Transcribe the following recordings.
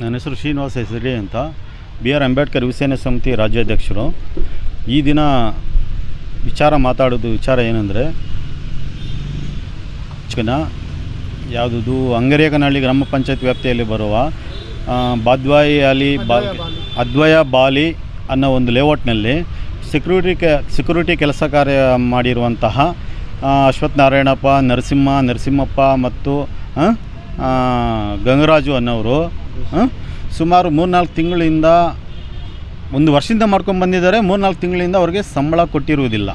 ನನ್ನ ಹೆಸರು ಶ್ರೀನಿವಾಸ ಹೆಸರಿ ಅಂತ. ಬಿ ಆರ್ ಅಂಬೇಡ್ಕರ್ ಯುವಸೇನೆ ಸಮಿತಿ ರಾಜ್ಯಾಧ್ಯಕ್ಷರು. ಈ ದಿನ ವಿಚಾರ ಮಾತಾಡೋದು ವಿಚಾರ ಏನಂದರೆ ಯಾವುದು ಅಂಗರೇಗನಹಳ್ಳಿ ಗ್ರಾಮ ಪಂಚಾಯತ್ ವ್ಯಾಪ್ತಿಯಲ್ಲಿ ಬರುವ ಬಾದ್ವಾಯಿ ಅಲಿ ಬಾ ಅದ್ವಯ ಬಾಲಿ. ಅನ್ನೋ ಒಂದು ಲೇಔಟ್ನಲ್ಲಿ ಸೆಕ್ಯೂರಿಟಿ ಕೆ ಸೆಕ್ಯೂರಿಟಿ ಕೆಲಸ ಕಾರ್ಯ ಮಾಡಿರುವಂತಹ ಅಶ್ವಥ್ ನಾರಾಯಣಪ್ಪ ನರಸಿಂಹ ನರಸಿಂಹಪ್ಪ ಮತ್ತು ಗಂಗರಾಜು ಅನ್ನೋರು ಸುಮಾರು ಮೂರ್ನಾಲ್ಕು ತಿಂಗಳಿಂದ ಒಂದು ವರ್ಷದಿಂದ ಮಾಡ್ಕೊಂಡು ಬಂದಿದ್ದಾರೆ. ಮೂರ್ನಾಲ್ಕು ತಿಂಗಳಿಂದ ಅವರಿಗೆ ಸಂಬಳ ಕೊಟ್ಟಿರುವುದಿಲ್ಲ.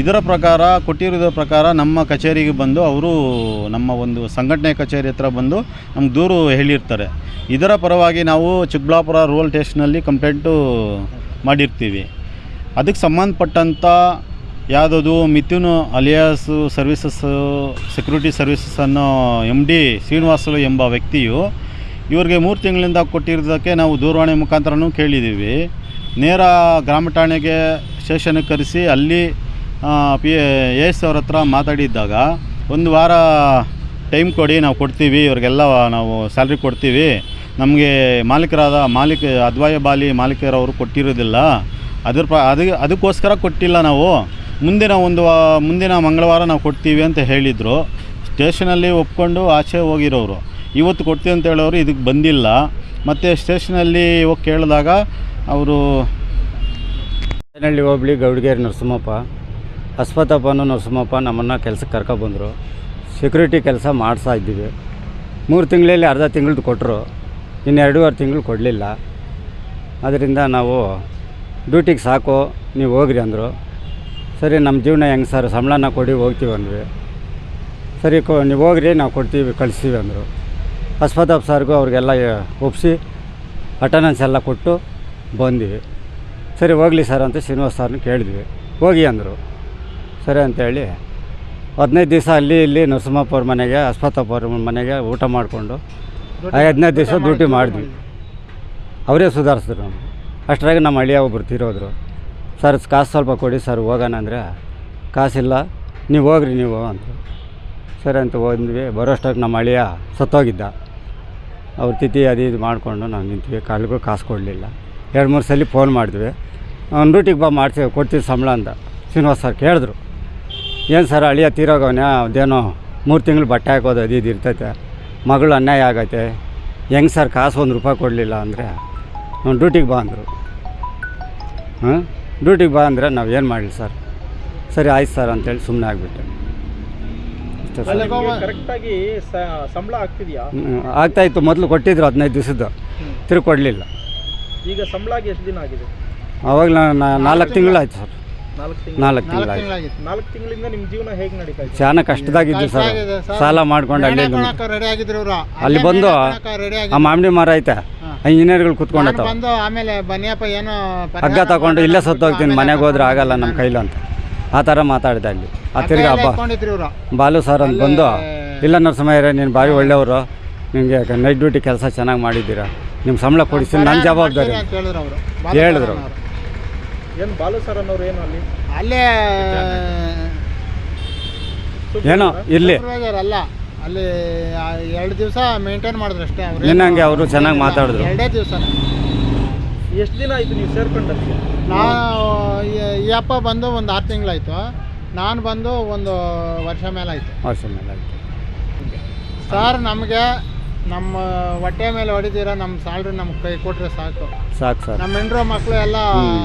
ಇದರ ಪ್ರಕಾರ, ಕೊಟ್ಟಿರುವುದರ ಪ್ರಕಾರ ನಮ್ಮ ಕಚೇರಿಗೆ ಬಂದು ಅವರು ನಮ್ಮ ಒಂದು ಸಂಘಟನೆ ಕಚೇರಿ ಹತ್ರ ಬಂದು ನಮ್ಗೆ ದೂರು ಹೇಳಿರ್ತಾರೆ. ಇದರ ಪರವಾಗಿ ನಾವು ಚಿಕ್ಕಬಳ್ಳಾಪುರ ರೂರಲ್ ಸ್ಟೇಷನಲ್ಲಿ ಕಂಪ್ಲೇಂಟು ಮಾಡಿರ್ತೀವಿ. ಅದಕ್ಕೆ ಸಂಬಂಧಪಟ್ಟಂಥ ಯಾವುದದು Mithun alias services security services ಅನ್ನೋ ಎಂ ಡಿ ಶ್ರೀನಿವಾಸಲು ಎಂಬ ವ್ಯಕ್ತಿಯು ಇವ್ರಿಗೆ ಮೂರು ತಿಂಗಳಿಂದ ಕೊಟ್ಟಿರೋದಕ್ಕೆ ನಾವು ದೂರವಾಣಿ ಮುಖಾಂತರನೂ ಕೇಳಿದ್ದೀವಿ. ನೇರ ಗ್ರಾಮ ಠಾಣೆಗೆ ಸ್ಟೇಷನ್ಗೆ ಕರೆಸಿ ಅಲ್ಲಿ ಪಿ ಎ ಎಸ್ ಅವ್ರ ಹತ್ರ ಮಾತಾಡಿದ್ದಾಗ ಒಂದು ವಾರ ಟೈಮ್ ಕೊಡಿ, ನಾವು ಕೊಡ್ತೀವಿ, ಇವ್ರಿಗೆಲ್ಲ ನಾವು ಸ್ಯಾಲ್ರಿ ಕೊಡ್ತೀವಿ. ನಮಗೆ ಮಾಲೀಕರಾದ ಮಾಲೀಕ, ಅದ್ವಾಯ ಬಾಲಿ ಮಾಲೀಕರವರು ಕೊಟ್ಟಿರೋದಿಲ್ಲ. ಅದ್ರ ಪ್ರ, ಅದು, ಅದಕ್ಕೋಸ್ಕರ ಕೊಟ್ಟಿಲ್ಲ ನಾವು. ಮುಂದಿನ ಒಂದು ಮುಂದಿನ ಮಂಗಳವಾರ ನಾವು ಕೊಡ್ತೀವಿ ಅಂತ ಹೇಳಿದರು. ಸ್ಟೇಷನಲ್ಲಿ ಒಪ್ಕೊಂಡು ಆಚೆ ಹೋಗಿರೋರು ಇವತ್ತು ಕೊಡ್ತೀವಿ ಅಂತ ಹೇಳೋರು ಇದಕ್ಕೆ ಬಂದಿಲ್ಲ. ಮತ್ತು ಸ್ಟೇಷನಲ್ಲಿ ಇವಾಗ ಕೇಳಿದಾಗ ಅವರು ಹಳ್ಳಿ ಹೋಬಳಿ ಗೌಡಗೇರಿ ನರಸಿಂಹಪ್ಪ, ಅಶ್ವತ್ಥಪ್ಪನು ನರಸಿಂಹಪ್ಪ ನಮ್ಮನ್ನು ಕೆಲಸಕ್ಕೆ ಕರ್ಕೊಬಂದರು ಸೆಕ್ಯೂರಿಟಿ ಕೆಲಸ ಮಾಡಿಸ್ತಾ ಇದ್ದೀವಿ ಮೂರು ತಿಂಗಳಲ್ಲಿ ಅರ್ಧ ತಿಂಗಳದ್ದು ಕೊಟ್ಟರು ಇನ್ನು ಎರಡೂವರೆ ತಿಂಗಳು ಕೊಡಲಿಲ್ಲ. ಅದರಿಂದ ನಾವು ಡ್ಯೂಟಿಗೆ ಸಾಕು, ನೀವು ಹೋಗ್ರಿ ಅಂದರು. ಸರಿ, ನಮ್ಮ ಜೀವನ ಹೆಂಗೆ ಸರ್? ಸಂಬಳನ ಕೊಡಿ, ಹೋಗ್ತೀವಿ ಅಂದ್ವಿ. ಸರಿ, ಕೊ ನೀವು ಹೋಗ್ರಿ, ನಾವು ಕೊಡ್ತೀವಿ, ಕಳಿಸ್ತೀವಿ ಅಂದರು. ಅಶ್ವತ್ಥಪ್ಪ ಸರ್ಗೂ ಅವ್ರಿಗೆಲ್ಲ ಒಪ್ಪಿಸಿ ಅಟೆಂಡೆನ್ಸ್ ಎಲ್ಲ ಕೊಟ್ಟು ಬಂದ್ವಿ. ಸರಿ ಹೋಗಲಿ ಸರ್ ಅಂತ ಶ್ರೀನಿವಾಸ್ ಸರ್ನ ಕೇಳಿದ್ವಿ. ಹೋಗಿ ಅಂದರು. ಸರಿ ಅಂತೇಳಿ ಹದಿನೈದು ದಿವಸ ಅಲ್ಲಿ ಇಲ್ಲಿ ನರಸಿಂಹಪ್ಪ ಅವ್ರ ಮನೆಗೆ ಅಶ್ವತ್ಥಪ್ಪ ಅವ್ರ ಮನೆಗೆ ಊಟ ಮಾಡಿಕೊಂಡು ಹದಿನೈದು ದಿವಸ ಡ್ಯೂಟಿ ಮಾಡಿದ್ವಿ. ಅವರೇ ಸುಧಾರಿಸಿದ್ರು ನಮ್ಮ ಅಷ್ಟರಾಗ ನಮ್ಮ ಹಳ್ಳಿಯ ಒಬ್ಬರು ತಿರೋದ್ರು. ಸರ್ ಕಾಸು ಸ್ವಲ್ಪ ಕೊಡಿ ಸರ್ ಹೋಗೋಣ ಅಂದರೆ. ಕಾಸಿಲ್ಲ. ನೀವು ಹೋಗ್ರಿ ನೀವು. ಅಂತ ಸರಿ ಅಂತ ಹೋದ್ವಿ. ಬರೋಷ್ಟಾಗಿ ನಮ್ಮ ಅಳಿಯ ಸತ್ತೋಗಿದ್ದ. ಅವ್ರ ತಿಥಿ ಅದು ಇದು ಮಾಡಿಕೊಂಡು ನಾವು ನಿಂತ್ವಿ ಕಾಲಿಗೂ ಕಾಸು ಕೊಡಲಿಲ್ಲ. ಎರಡು, ಮೂರು ಸಲ ಫೋನ್ ಮಾಡಿದ್ವಿ. ಅವ್ನು ಡ್ಯೂಟಿಗೆ ಬಾ ಮಾಡ್ತೀವಿ ಕೊಡ್ತೀವಿ ಸಂಬಳ ಅಂತ ಶ್ರೀನಿವಾಸ್ ಸರ್ ಕೇಳಿದ್ರು. ಏನು ಸರ್ ಅಳಿಯ ತೀರೋಗವನೇ? ಅದೇನೋ ಮೂರು ತಿಂಗಳು ಬಟ್ಟೆ ಹಾಕೋದು ಅದು ಇದು ಇರ್ತೈತೆ. ಮಗಳು ಅನ್ಯಾಯ ಆಗೈತೆ. ಹೆಂಗೆ ಸರ್ ಕಾಸು ಒಂದು ರೂಪಾಯಿ ಕೊಡಲಿಲ್ಲ ಅಂದರೆ? ಅವ್ನು ಡ್ಯೂಟಿಗೆ ಬಾ ಅಂದರು. ಹಾಂ ಡ್ಯೂಟಿಗೆ ಬಾ ಅಂದರೆ ನಾವು ಏನು ಮಾಡಲಿ ಸರ್ ಸರಿ, ಆಯ್ತು ಸರ್ ಅಂತೇಳಿ ಸುಮ್ಮನೆ ಆಗಿಬಿಟ್ಟೆ. ಸರ್. ಕರೆಕ್ಟಾಗಿ ಸಂಬಳ ಆಗ್ತಿದೆಯಾ? ಹ್ಮ್, ಆಗ್ತಾಯಿತ್ತು ಮೊದಲು ಕೊಟ್ಟಿದ್ರು ಹದಿನೈದು ದಿವಸದ್ದು. ತಿರುಗಿ ಕೊಡಲಿಲ್ಲ ಈಗ ಸಂಬಳ ಎಷ್ಟು ದಿನ ಆಗಿದೆ? ಅವಾಗ ನಾನು ನಾಲ್ಕು ತಿಂಗಳಾಯ್ತು ಸರ್. ನಾಲ್ಕು ತಿಂಗಳು? ನಾಲ್ಕು ತಿಂಗಳಾಯ್ತು ನಾಲ್ಕು ತಿಂಗಳಿಂದ ನಿಮ್ಮ ಜೀವನ ಹೇಗೆ ನಡೀತಾ ಇದೆ? చాలా ಕಷ್ಟದಾಗಿದ್ದು ಸರ್. ಸಾಲ ಮಾಡ್ಕೊಂಡು ಅಲ್ಲಿ ಅಲ್ಲಿ ಬಂದು ಆ ಮಾಮಿಡಿ ಮರ ಐತೆ. ಇಂಜಿನಿಯರ್ಗಳು ಕುತ್ಕೊಂಡು ಬಂದು ಆಮೇಲೆ ಬನ್ನಿಯಪ್ಪ ಏನೋ ಹಗ್ಗ ತಗೊಂಡು ಇಲ್ಲೇ ಸತ್ತೋಗ್ತೀನಿ ಮನೆಗೆ ಹೋದ್ರೆ ಆಗಲ್ಲ ನಮ್ಮ ಕೈಲಂತ ಅಂತ. ಆ ಥರ ಮಾತಾಡಿದೆ ಅಲ್ಲಿ. ಆ ತಿರ್ಗಿ ಹಬ್ಬ ಬಾಲು ಸರ್ ಅಂತ ಬಂದು ಇಲ್ಲ ನರಸಿಂಹಯ್ಯರೇ ನೀನು ಭಾರಿ ಒಳ್ಳೆಯವರು. ನಿಮಗೆ ನೈಟ್ ಡ್ಯೂಟಿ ಕೆಲಸ ಚೆನ್ನಾಗಿ ಮಾಡಿದ್ದೀರಾ. ನಿಮ್ಮ ಸಂಬಳ ಕೊಡಿಸಿ ನನ್ನ ಜವಾಬ್ದಾರಿ ಅಂತ ಹೇಳಿದ್ರು ಅವರು. ಹೇಳಿದ್ರು ಏನು ಬಾಲು ಸರ್ ಅನ್ನೋರು ಏನು ಅಲ್ಲಿ? ಅಲ್ಲೇ ಏನೋ ಇಲ್ಲಿ. ಅಲ್ಲ. ಅಲ್ಲಿ ಆ ಎರಡು ದಿವಸ ಮೇಂಟೈನ್ ಮಾಡಿದ್ರು ಅಷ್ಟೇ ಅವ್ರು. ಏನಂಗೆ ಅವರು ಚೆನ್ನಾಗಿ ಮಾತಾಡಿದ್ರು. ಎರಡೇ ದಿವಸ ಎಷ್ಟು ದಿನ ಆಯಿತು ನೀವು ಸೇರ್ಕೊಂಡ್ರಿ ನಾವು ಈ- ಹಬ್ಬ ಅಪ್ಪ ಬಂದು ಒಂದು ಆರು ತಿಂಗಳಾಯ್ತು. ನಾನು ಬಂದು ಒಂದು ವರ್ಷ ಮೇಲೆ ಆಯಿತು. ವರ್ಷ ಮೇಲೆ ಆಯ್ತು. ಸರ್ ನಮಗೆ ನಮ್ಮ ಹೊಟ್ಟೆ ಮೇಲೆ ಹೊಡಿತೀರ ನಮ್ಮ ಸ್ಯಾಲ್ರಿ ನಮ್ಗೆ ಕೈ ಕೊಟ್ಟರೆ ಸಾಕು. ಸಾಕು ಸರ್ ನಮ್ಮ ಹೆಂಡ್ರು ಮಕ್ಕಳು ಎಲ್ಲ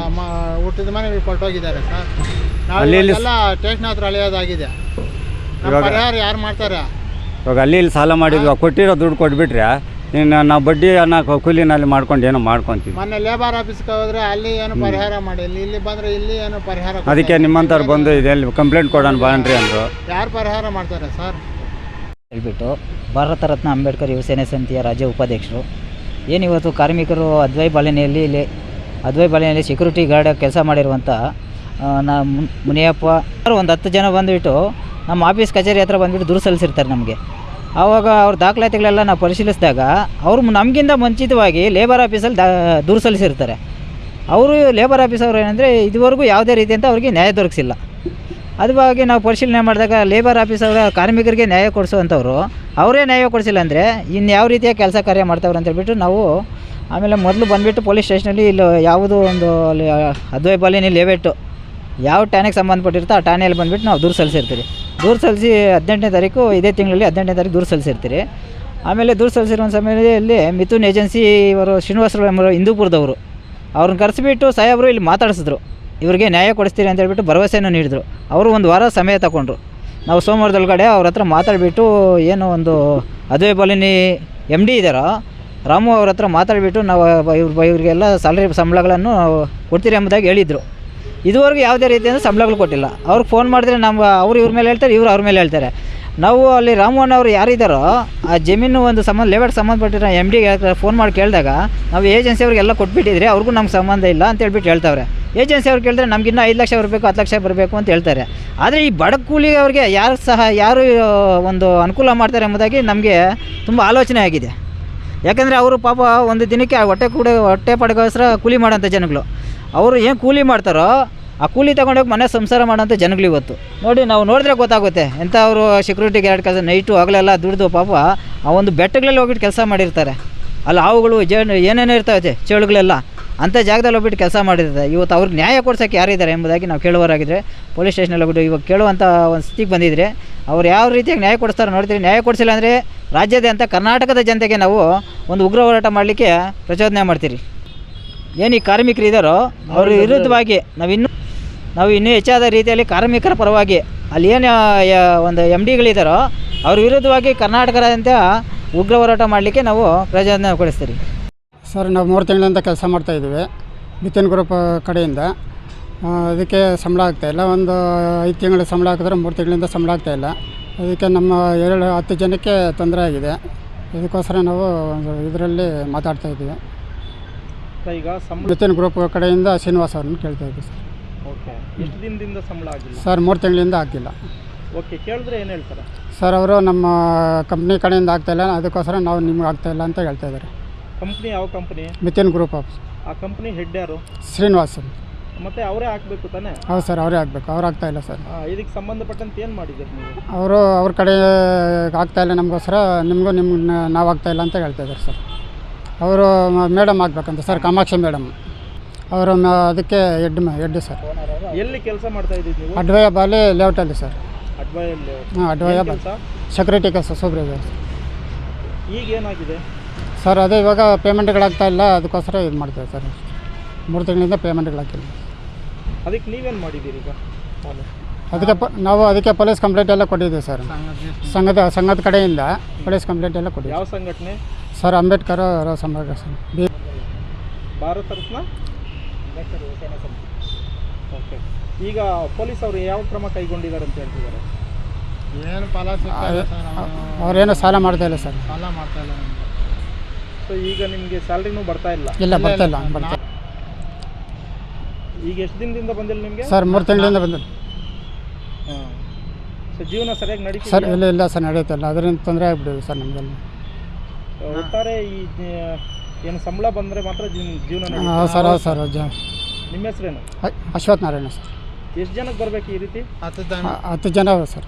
ಮ ಹುಟ್ಟಿದ ಮನೆ ಕೊಟ್ಟೋಗಿದ್ದಾರೆ ಸರ್ ಅಲ್ಲಿ ಇಲ್ಲಿ ಎಲ್ಲ ಸ್ಟೇಷನ್ ಹತ್ರ ಅಳೆಯೋದಾಗಿದೆ. ನಮ್ಮ ಇವಾಗ- ಪರಿಹಾರ ಯಾರು ಮಾಡ್ತಾರೆ? ಇವಾಗ ಅಲ್ಲಿ ಇಲ್ಲಿ ಸಾಲ ಮಾಡಿದ್ವಿ? ಕೊಟ್ಟಿರೋ ದುಡ್ಡು ಕೊಟ್ಬಿಟ್ರೆ ಇನ್ನು ನಾವು ಬಡ್ಡಿ ಅನ್ನೋ ಕೂಲಿನಲ್ಲಿ ಮಾಡ್ಕೊಂಡು ಏನೋ ಮಾಡ್ಕೊತೀವಿ. ಮೊನ್ನೆ ಲೇಬರ್ ಆಫೀಸ್ಗೆ ಹೋದ್ರೆ ಅಲ್ಲಿ ಏನು ಪರಿಹಾರ ಮಾಡಿ ಇಲ್ಲಿ ಬಂದರೆ ಇಲ್ಲಿ ಏನು ಪರಿಹಾರ ಅದಕ್ಕೆ ನಿಮ್ಮಂಥವ್ರು ಬಂದು ಇದೆಲ್ಲಿ ಕಂಪ್ಲೇಂಟ್ ಕೊಡೋಣ ಬಾಣ್ರಿ ಅಂದರು ಯಾರು ಪರಿಹಾರ ಮಾಡ್ತಾರೆ ಸರ್? ಹೇಳ್ಬಿಟ್ಟು ಭಾರತ ರತ್ನ ಅಂಬೇಡ್ಕರ್ ಯುವಸೇನೆ ಸಮಿತಿಯ ರಾಜ್ಯ ಉಪಾಧ್ಯಕ್ಷರು. ಏನಿವತ್ತು ಕಾರ್ಮಿಕರು ಅದ್ವೈ ಬಾಲನೆಯಲ್ಲಿ ಇಲ್ಲಿ ಅದ್ವೈ ಬಾಲನೆಯಲ್ಲಿ ಸೆಕ್ಯೂರಿಟಿ ಗಾರ್ಡ್ ಕೆಲಸ ಮಾಡಿರುವಂಥ ಆ, ನಾ ಮುನ್- ಮುನಿಯಪ್ಪ ಒಂದು ಹತ್ತು ಜನ ಬಂದುಬಿಟ್ಟು ನಮ್ಮ ಆಫೀಸ್ ಕಚೇರಿ ಹತ್ರ ಬಂದುಬಿಟ್ಟು ದೂರು ಸಲ್ಲಿಸಿರ್ತಾರೆ ನಮಗೆ. ಆವಾಗ ಅವ್ರ ದಾಖಲಾತಿಗಳೆಲ್ಲ ನಾವು ಪರಿಶೀಲಿಸಿದಾಗ ಅವರು ನಮಗಿಂತ ಮುಂಚಿತವಾಗಿ ಲೇಬರ್ ಆಫೀಸಲ್ಲಿ ದಾ, ದೂರು ಸಲ್ಲಿಸಿರ್ತಾರೆ. ಅವರು ಲೇಬರ್ ಆಫೀಸ್ ಅವರು ಏನಂದರೆ ಇದುವರೆಗೂ ಯಾವುದೇ ರೀತಿ ಅಂತ ಅವ್ರಿಗೆ ನ್ಯಾಯ ದೊರಕಿಸಿಲ್ಲ. ಅದ್ರ ನಾವು ಪರಿಶೀಲನೆ ಮಾಡಿದಾಗ ಲೇಬರ್ ಆಫೀಸ್ ಅವರ ಕಾರ್ಮಿಕರಿಗೆ ನ್ಯಾಯ ಕೊಡಿಸುವಂಥವ್ರು, ಅವರೇ ನ್ಯಾಯ ಕೊಡಿಸಿಲ್ಲ ಅಂದರೆ ಇನ್ನು ಯಾವ ರೀತಿಯ ಕೆಲಸ ಕಾರ್ಯ ಮಾಡ್ತವ್ರು ಅಂತೇಳ್ಬಿಟ್ಟು ನಾವು ಆಮೇಲೆ ಮೊದಲು ಬಂದುಬಿಟ್ಟು ಪೊಲೀಸ್ ಸ್ಟೇಷನಲ್ಲಿ ಇಲ್ಲಿ ಯಾವುದೋ ಒಂದು ಅಲ್ಲಿ ಅದ್ವೈ ಬಾಲಿನಿ ಲೇವೆಟ್ಟು ಯಾವ ಠಾಣೆಗೆ ಸಂಬಂಧಪಟ್ಟಿರ್ತೋ ಆ ಠಾಣೆಯಲ್ಲಿ ಬಂದುಬಿಟ್ಟು ನಾವು ದೂರು ಸಲ್ಲಿಸಿರ್ತೀರಿ. ದೂರು ಸಲ್ಲಿಸಿ ಹದಿನೆಂಟನೇ ತಾರೀಕು, ಇದೇ ತಿಂಗಳಲ್ಲಿ ಹದಿನೆಂಟನೇ ತಾರೀಕು ದೂರು ಸಲ್ಲಿಸಿರ್ತೀರಿ. ಆಮೇಲೆ ದೂರು ಸಲ್ಲಿಸಿರೋ ಸಮಯದಲ್ಲಿ ಮಿಥುನ್ ಏಜೆನ್ಸಿ ಇವರು ಶ್ರೀನಿವಾಸರು ಎಂಬರು ಹಿಂದೂಪುರದವರು, ಅವ್ರನ್ನ ಕರೆಸಿಬಿಟ್ಟು ಸಾಹೇಬರು ಇಲ್ಲಿ ಮಾತಾಡಿಸಿದ್ರು. ಇವರಿಗೆ ನ್ಯಾಯ ಕೊಡಿಸ್ತೀರಿ ಅಂತ ಹೇಳ್ಬಿಟ್ಟು ಭರವಸೆಯನ್ನು ನೀಡಿದರು. ಅವರು ಒಂದು ವಾರ ಸಮಯ ತಗೊಂಡ್ರು. ನಾವು ಸೋಮವಾರದೊಳಗಡೆ ಅವ್ರ ಹತ್ರ ಮಾತಾಡಿಬಿಟ್ಟು ಏನು ಒಂದು ಅದೇ ಬಾಲಿನಿ ಎಂ ಡಿ ಇದ್ದಾರೋ ರಾಮು ಅವ್ರ ಹತ್ರ ಮಾತಾಡಿಬಿಟ್ಟು ನಾವು ಇವ್ರ, ಇವ್ರಿಗೆಲ್ಲ ಸ್ಯಾಲ್ರಿ ಸಂಬಳಗಳನ್ನು ಕೊಡ್ತೀರಿ ಎಂಬುದಾಗಿ ಹೇಳಿದರು. ಇದುವರೆಗೂ ಯಾವುದೇ ರೀತಿಯಿಂದ ಸಂಬಳಗಳು ಕೊಟ್ಟಿಲ್ಲ. ಅವ್ರಿಗೆ ಫೋನ್ ಮಾಡಿದ್ರೆ ನಮ್ಮ, ಅವ್ರು ಇವ್ರ ಮೇಲೆ ಹೇಳ್ತಾರೆ, ಇವರು ಅವ್ರ ಮೇಲೆ ಹೇಳ್ತಾರೆ. ನಾವು ಅಲ್ಲಿ ರಾಮಣ್ಣ ಅವರು ಯಾರಿದ್ದಾರೋ ಆ ಜಮೀನು ಒಂದು ಸಂಬಂಧ, ಲೇಬರ್ ಸಂಬಂಧಪಟ್ಟಿರೋ ಎಂ ಡಿಗೆ ಫೋನ್ ಮಾಡಿ ಕೇಳಿದಾಗ, ನಾವು ಏಜೆನ್ಸಿ ಅವ್ರಿಗೆಲ್ಲ ಕೊಟ್ಬಿಟ್ಟಿದ್ರೆ ಅವ್ರಿಗೂ ನಮ್ಗೆ ಸಂಬಂಧ ಇಲ್ಲ ಅಂತ ಹೇಳ್ಬಿಟ್ಟು ಹೇಳ್ತಾವ್ರೆ. ಏಜೆನ್ಸಿ ಅವ್ರು ಕೇಳಿದ್ರೆ ನಮ್ಗಿನ್ನೂ ಐದು ಲಕ್ಷ ಬರಬೇಕು, ಹತ್ತು ಲಕ್ಷ ಬರಬೇಕು ಅಂತ ಹೇಳ್ತಾರೆ. ಆದರೆ ಈ ಬಡ ಕೂಲಿ ಅವ್ರಿಗೆ ಯಾರು ಸಹ, ಯಾರು ಒಂದು ಅನುಕೂಲ ಮಾಡ್ತಾರೆ ಎಂಬುದಾಗಿ ನಮಗೆ ತುಂಬ ಆಲೋಚನೆ ಆಗಿದೆ. ಯಾಕಂದರೆ ಅವರು ಪಾಪ ಒಂದು ದಿನಕ್ಕೆ ಹೊಟ್ಟೆ ಕೂಡ, ಹೊಟ್ಟೆ ಪಡೆಗೋಸ್ಕರ ಕೂಲಿ ಮಾಡೋಂಥ ಜನಗಳು. ಅವರು ಏನು ಕೂಲಿ ಮಾಡ್ತಾರೋ ಆ ಕೂಲಿ ತೊಗೊಂಡೋಗಿ ಮನೆ ಸಂಸಾರ ಮಾಡೋಂಥ ಜನಗಳು ಇವತ್ತು. ನೋಡಿ, ನಾವು ನೋಡಿದ್ರೆ ಗೊತ್ತಾಗುತ್ತೆ. ಎಂಥ ಅವರು ಸೆಕ್ಯೂರಿಟಿ ಗಾರ್ಡ್ ಕೆಲಸ ನೈಟು ಹಗಲೆಲ್ಲ ದುಡ್ದು ಪಾಪ ಆ ಒಂದು ಬೆಟ್ಟಗಳಲ್ಲಿ ಹೋಗ್ಬಿಟ್ಟು ಕೆಲಸ ಮಾಡಿರ್ತಾರೆ. ಅಲ್ಲಿ, ಹಾವುಗಳು ಜೇನು ಏನೇನೋ ಇರ್ತವೆ ಚೇಳುಗಳೆಲ್ಲ ಅಂಥ ಜಾಗದಲ್ಲಿ ಹೋಗ್ಬಿಟ್ಟು ಕೆಲಸ ಮಾಡಿರ್ತಾರೆ. ಇವತ್ತು ಅವ್ರಿಗೆ ನ್ಯಾಯ ಕೊಡ್ಸೋಕ್ಕೆ ಯಾರಿದ್ದಾರೆ ಎಂಬುದಾಗಿ ನಾವು ಕೇಳುವರಾಗಿದ್ದರೆ ಪೊಲೀಸ್ ಸ್ಟೇಷನಲ್ಲಿ ಹೋಗ್ಬಿಟ್ಟು ಇವಾಗ ಕೇಳುವಂಥ ಒಂದು ಸ್ಥಿತಿಗೆ ಬಂದಿದ್ರೆ, ಅವ್ರು ಯಾವ ರೀತಿಯಾಗಿ ನ್ಯಾಯ ಕೊಡಿಸ್ತಾರೆ ನೋಡ್ತೀರಿ ನ್ಯಾಯ ಕೊಡಿಸಿಲ್ಲ ಅಂದರೆ ರಾಜ್ಯದ ಅಂತ ಕರ್ನಾಟಕದ ಜನತೆಗೆ ನಾವು ಒಂದು ಉಗ್ರ ಹೋರಾಟ ಮಾಡಲಿಕ್ಕೆ ಪ್ರಚೋದನೆ ಮಾಡ್ತೀರಿ. ಏನು ಈ ಕಾರ್ಮಿಕರು ಇದ್ದಾರೋ ಅವ್ರ ವಿರುದ್ಧವಾಗಿ ನಾವಿನ್ನೂ ಇನ್ನೂ ನಾವು ಇನ್ನೂ ಹೆಚ್ಚಾದ ರೀತಿಯಲ್ಲಿ ಕಾರ್ಮಿಕರ ಪರವಾಗಿ ಅಲ್ಲಿ ಏನು ಒಂದು ಎಂ ಡಿಗಳಿದ್ದಾರೋ ಅವ್ರ ವಿರುದ್ಧವಾಗಿ ಕರ್ನಾಟಕದಂತೆ ಉಗ್ರ ಹೋರಾಟ ಮಾಡಲಿಕ್ಕೆ ನಾವು ಪ್ರಚೋದನೆ ಕೊಡಿಸ್ತೀರಿ. ಸರ್ ನಾವು ಮೂರು ತಿಂಗಳಿಂದ ಕೆಲಸ ಮಾಡ್ತಾಯಿದ್ದೀವಿ ಮಿಥುನ್ ಗ್ರೂಪ್ ಕಡೆಯಿಂದ. ಅದಕ್ಕೆ ಸಂಬಳ ಆಗ್ತಾಯಿಲ್ಲ ಒಂದು ಐದು ತಿಂಗಳ ಸಂಬಳ ಹಾಕಿದ್ರೆ ಮೂರು ತಿಂಗಳಿಂದ ಸಂಬಳ ಆಗ್ತಾಯಿಲ್ಲ ಅದಕ್ಕೆ ನಮ್ಮ ಏಳು ಹತ್ತು ಜನಕ್ಕೆ ತೊಂದರೆ ಆಗಿದೆ. ಇದಕ್ಕೋಸ್ಕರ ನಾವು ಇದರಲ್ಲಿ ಮಾತಾಡ್ತಾ ಇದ್ದೀವಿ. ಈಗ ಸಂಬಳ ಮಿಥುನ್ ಗ್ರೂಪ್ ಕಡೆಯಿಂದ ಶ್ರೀನಿವಾಸ್ ಅವ್ರನ್ನ ಕೇಳ್ತಾ ಇದ್ದೀವಿ ಸರ್. ಓಕೆ. ಎಷ್ಟು ದಿನದಿಂದ ಸಂಬಳ ಆಗಿಲ್ಲ? ಸರ್ ಮೂರು ತಿಂಗಳಿಂದ ಆಗಿಲ್ಲ. ಓಕೆ ಕೇಳಿದ್ರೆ ಏನು ಹೇಳ್ತಾರೆ? ಸರ್ ಅವರು ನಮ್ಮ ಕಂಪ್ನಿ ಕಡೆಯಿಂದ ಆಗ್ತಾಯಿಲ್ಲ ಅದಕ್ಕೋಸ್ಕರ ನಾವು ನಿಮ್ಗೆ ಇಲ್ಲ ಅಂತ ಹೇಳ್ತಾ ಇದ್ದಾರೆ. ಕಂಪ್ನಿ ಯಾವ ಕಂಪ್ನಿ ಮಿಥಿನ್ ಗ್ರೂಪ್ ಆಫ್ ಆ ಕಂಪ್ನಿ ಹೆಡ್ ಯಾರು? ಶ್ರೀನಿವಾಸ್ ಅಂತ. ಮತ್ತೆ ಅವರೇ ಹಾಕ್ಬೇಕು ತಾನೇ? ಹೌದು ಸರ್ ಅವರೇ ಆಗಬೇಕು ಅವ್ರು ಆಗ್ತಾಯಿಲ್ಲ ಸರ್. ಆ, ಇದಕ್ಕೆ ಸಂಬಂಧಪಟ್ಟಂತೆ ಏನು ಮಾಡಿದ್ದೀರಿ ನೀವು? ಅವರು ಅವ್ರ ಕಡೆ ಆಗ್ತಾಯಿಲ್ಲ ನಮಗೋಸ್ಕರ ನಿಮಗೂ ನಿಮ್ಗೆ ನಾವು ಆಗ್ತಾಯಿಲ್ಲ ಅಂತ ಹೇಳ್ತಾ ಇದ್ದಾರೆ ಸರ್. ಅವರು ಮೇಡಮ್ ಆಗಬೇಕಂತ ಸರ್ ಕಾಮಾಕ್ಷಿ ಮೇಡಮ್ ಅವರು ಅದಕ್ಕೆ ಹೆಡ್ ಹೆಡ್ ಸರ್. ಎಲ್ಲಿ ಕೆಲಸ ಮಾಡ್ತಾ ಇದ್ದೀವಿ ನೀವು? ಅಡ್ವಯ ಬಾಲಿ ಲೇಔಟಲ್ಲಿ ಸರ್. ಅಡ್ವೈಯಲ್ಲಿ ಹಾಂ ಅಡ್ವಯ ಬಾಲಿ ಸೆಕ್ಯೂರಿಟಿ ಕೆಲಸ? ಸೂಪರ್ವೈಸರ್ ಈಗ ಏನಾಗಿದೆ? ಸರ್ ಅದೇ ಇವಾಗ ಪೇಮೆಂಟ್ಗಳಾಗ್ತಾ ಇಲ್ಲ ಅದಕ್ಕೋಸ್ಕರ ಇದು ಮಾಡ್ತೇವೆ ಸರ್. ಮೂರು ತಿಂಗಳಿಂದ ಪೇಮೆಂಟ್ಗಳಾಗ್ತಿಲ್ಲ ಅದಕ್ಕೆ ನೀವೇನು ಮಾಡಿದ್ದೀರಿ ಈಗ? ಅದಕ್ಕೆ ಪ ನಾವು ಅದಕ್ಕೆ ಪೊಲೀಸ್ ಕಂಪ್ಲೇಂಟ್ ಎಲ್ಲ ಕೊಟ್ಟಿದ್ದೀವಿ ಸರ್. ಸಂಘದ ಸಂಘದ ಕಡೆಯಿಂದ ಪೊಲೀಸ್ ಕಂಪ್ಲೇಂಟ್ ಎಲ್ಲ ಕೊಟ್ಟಿದ್ದೀವಿ. ಯಾವ ಸಂಘಟನೆ? ಸರ್ ಅಂಬೇಡ್ಕರ್ ಅವರ ಸಂಭಾಗ ಸರ್. ಬಿ ಭಾರತ ರತ್ನ? ಓಕೆ. ಈಗ ಪೊಲೀಸ್ ಅವರು ಯಾವ ಕ್ರಮ ಕೈಗೊಂಡಿದ್ದಾರೆ ಅಂತ ಹೇಳ್ತಿದ್ದಾರೆ? ಏನು ಫಲ ಅವ್ರೇನು ಸಾಲ ಮಾಡ್ತಾ ಇಲ್ಲ ಸರ್. ಸಾಲ ಮಾಡ್ತಾ ಇಲ್ಲ. ಸೊ ಈಗ ನಿಮಗೆ ಸ್ಯಾಲ್ರಿನೂ ಬರ್ತಾ ಇಲ್ಲ? ಇಲ್ಲ ಬರ್ತಾ ಇಲ್ಲ ಬರ್ತಾ. ಈಗ ಎಷ್ಟು ದಿನದಿಂದ ಬಂದಿಲ್ಲ ನಿಮಗೆ? ಸರ್ ಮೂರು ತಿಂಗಳಿಂದ ಬಂದಿಲ್ಲ. ಹಾಂ. ಸೊ ಜೀವನ ಸರಿಯಾಗಿ ಸರ್ ಇಲ್ಲ ಇಲ್ಲ ಸರ್ ನಡೆಯುತ್ತಿಲ್ಲ ಅದರಿಂದ ತೊಂದರೆ ಆಗ್ಬಿಟ್ಟಿದೆ ಸರ್ ನಮಗೆಲ್ಲ. ಒಟ್ಟಾರೆ ಈ ಏನು ಸಂಬಳ ಬಂದರೆ ಮಾತ್ರ ಜೀವ- ಜೀವನ ನಡೆಯುತ್ತೆ ಸರ್ ಹೌದು ಸರ್ ಜ ನಿಮ್ಮ ಹೆಸರೇನು? ಅಶ್ವಥ್ ನಾರಾಯಣ ಸರ್. ಎಷ್ಟು ಜನಕ್ಕೆ ಬರಬೇಕು ಈ ರೀತಿ? ಹತ್ತು ಜನ. ಹ- ಹತ್ತು ಜನ ಸರ್.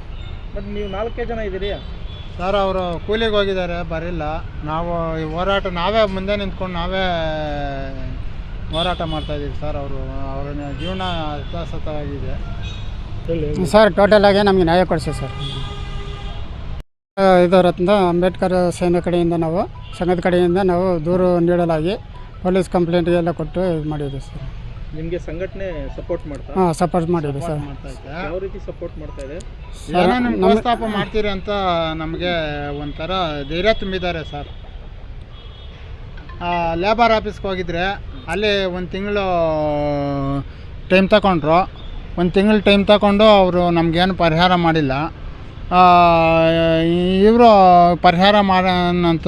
ಬಟ್ ನೀವು ನಾಲ್ಕೇ ಜನ ಇದ್ದೀರಿ? ಸರ್ ಅವರು ಕೂಲಿಗೆ ಹೋಗಿದ್ದಾರೆ ಬರಿಲ್ಲ. ನಾವು ಈ ಹೋರಾಟ ನಾವೇ ಮುಂದೆ ನಿಂತ್ಕೊಂಡು ನಾವೇ ಹೋರಾಟ ಮಾಡ್ತಾ ಇದ್ದೀವಿ ಸರ್ ಅವರು ಅವ್ರ ಜೀವನ ಅಸ್ತವ್ಯಸ್ತವಾಗಿದೆ ಸರ್ ಟೋಟಲ್ ಆಗಿ ನಮಗೆ ನ್ಯಾಯ ಕೊಡಿಸಿ ಸರ್. ಇದು ರತ್ನ ಅಂಬೇಡ್ಕರ್ ಸೇನೆ ಕಡೆಯಿಂದ ನಾವು ಸಂಘದ ಕಡೆಯಿಂದ ನಾವು ದೂರು ನೀಡಲಾಗಿ ಪೊಲೀಸ್ ಕಂಪ್ಲೇಂಟ್ ಎಲ್ಲ ಕೊಟ್ಟು ಇದು ಮಾಡಿದ್ವಿ ಸರ್. ನಿಮಗೆ ಸಂಘಟನೆ ಸಪೋರ್ಟ್ ಮಾಡ್ತಾ? ಹಾಂ ಸಪೋರ್ಟ್ ಮಾಡಿದ್ವಿ ಸರ್. ಯಾವ ರೀತಿ ಸಪೋರ್ಟ್ ಮಾಡ್ತಾ ಇದೆ? ಏನೋ ಮಾಡ್ತೀರಿ ಅಂತ ನಮಗೆ ಒಂಥರ ಧೈರ್ಯ ತುಂಬಿದ್ದಾರೆ ಸರ್. ಲೇಬರ್ ಆಫೀಸ್ಗೆ ಹೋಗಿದ್ರೆ ಅಲ್ಲಿ ಒಂದು ತಿಂಗಳು ಟೈಮ್ ತಗೊಂಡ್ರು ಒಂದು ತಿಂಗಳು ಟೈಮ್ ತಗೊಂಡು ಅವರು ನಮಗೇನು ಪರಿಹಾರ ಮಾಡಿಲ್ಲ. ಇವರು ಪರಿಹಾರ ಮಾಡೋಣ ಅಂತ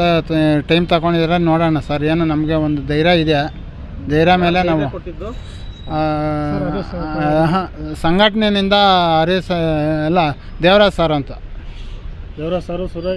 ಟೈಮ್ ತಗೊಂಡಿದ್ರೆ ನೋಡೋಣ ಸರ್. ಏನು ನಮಗೆ ಒಂದು ಧೈರ್ಯ ಇದೆ. ಧೈರ್ಯ ಮೇಲೆ ನಾವು ಕೊಟ್ಟಿದ್ದು? ಆ, ಸ ಸಂಘಟನೆಯಿಂದ ಎಲ್ಲ ದೇವರಾಜ್ ಸರ್ ಅಂತ. ದೇವರಾಜ್ ಸರ್ ಸುರೇಶ್